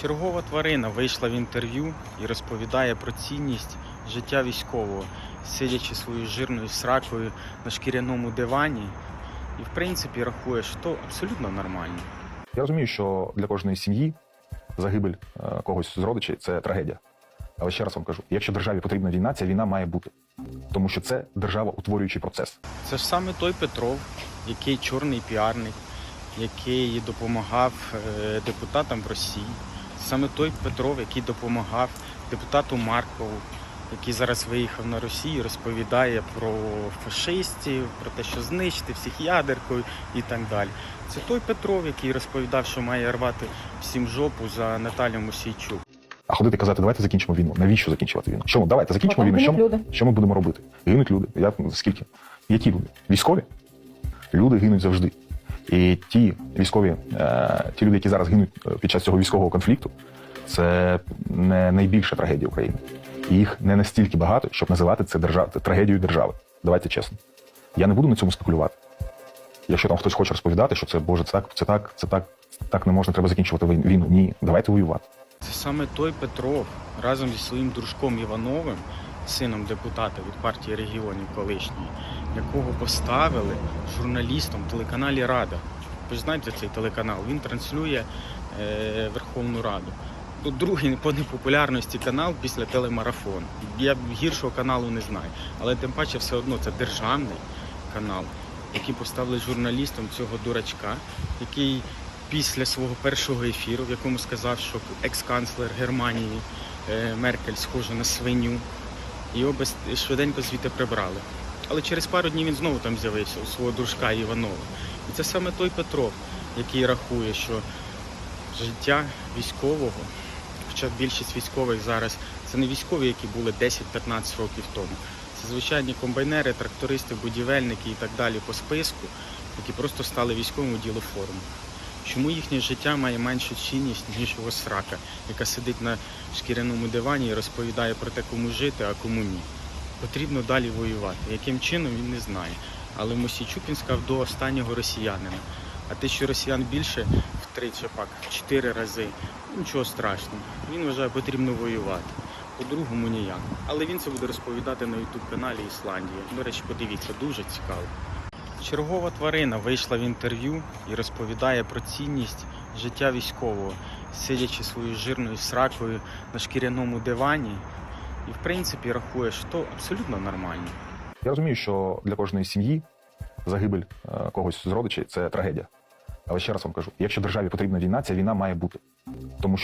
Чергова тварина вийшла в інтерв'ю і розповідає про цінність життя військового, сидячи своєю жирною сракою на шкіряному дивані. І в принципі рахує, що то абсолютно нормально. Я розумію, що для кожної сім'ї загибель е, когось з родичів це трагедія. Але ще раз вам кажу: якщо державі потрібна війна, ця війна має бути, тому що це державоутворюючий процес. Це ж саме той Петров, який чорний піарник, який допомагав е, депутатам в Росії. Саме той Петров, який допомагав депутату Маркову, який зараз виїхав на Росію, розповідає про фашистів, про те, що знищити всіх ядеркою і так далі. Це той Петров, який розповідав, що має рвати всім жопу за Наталю Мосійчук. А ходити казати, давайте закінчимо війну. Навіщо закінчувати війну? Що ми? Давайте закінчимо війну. Що, ми- люди. що ми будемо робити? Гинуть люди. Я скільки? Які люди? Військові? Люди гинуть завжди. І ті військові, е, ті люди, які зараз гинуть е, під час цього військового конфлікту, це не найбільша трагедія України. Їх не настільки багато, щоб називати це держав... трагедією держави. Давайте чесно. Я не буду на цьому спекулювати. Якщо там хтось хоче розповідати, що це Боже, це так, це так, це так, так не можна, треба закінчувати війн- війну. Ні, давайте воювати. Це саме той Петров разом зі своїм дружком Івановим, сином депутата від партії регіонів колишньої, якого поставили журналістом в телеканалі Рада. Ви знаєте цей телеканал? Він транслює е, Верховну Раду. Тут другий по непопулярності канал після телемарафон. Я гіршого каналу не знаю. Але тим паче все одно це державний канал, який поставили журналістом цього дурачка, який після свого першого ефіру, в якому сказав, що екс-канцлер Германії е, Меркель схожа на свиню, його швиденько звідти прибрали. Але через пару днів він знову там з'явився у свого дружка Іванова. І це саме той Петров, який рахує, що життя військового, хоча більшість військових зараз це не військові, які були 10-15 років тому. Це звичайні комбайнери, трактористи, будівельники і так далі по списку, які просто стали військовим у діло форму. Чому їхнє життя має меншу цінність, ніж його срака, яка сидить на шкіряному дивані і розповідає про те, кому жити, а кому ні. Потрібно далі воювати. Яким чином він не знає. Але Мосійчук він сказав до останнього росіянина. А те, що росіян більше в три чи пак в чотири рази, нічого страшного. Він вважає, потрібно воювати. По-другому ніяк. Але він це буде розповідати на ютуб каналі Ісландія. До речі, подивіться, дуже цікаво. Чергова тварина вийшла в інтерв'ю і розповідає про цінність життя військового, сидячи своєю жирною сракою на шкіряному дивані. І в принципі рахує, що то абсолютно нормально. Я розумію, що для кожної сім'ї загибель е, когось з родичів це трагедія. Але ще раз вам кажу: якщо державі потрібна війна, ця війна має бути,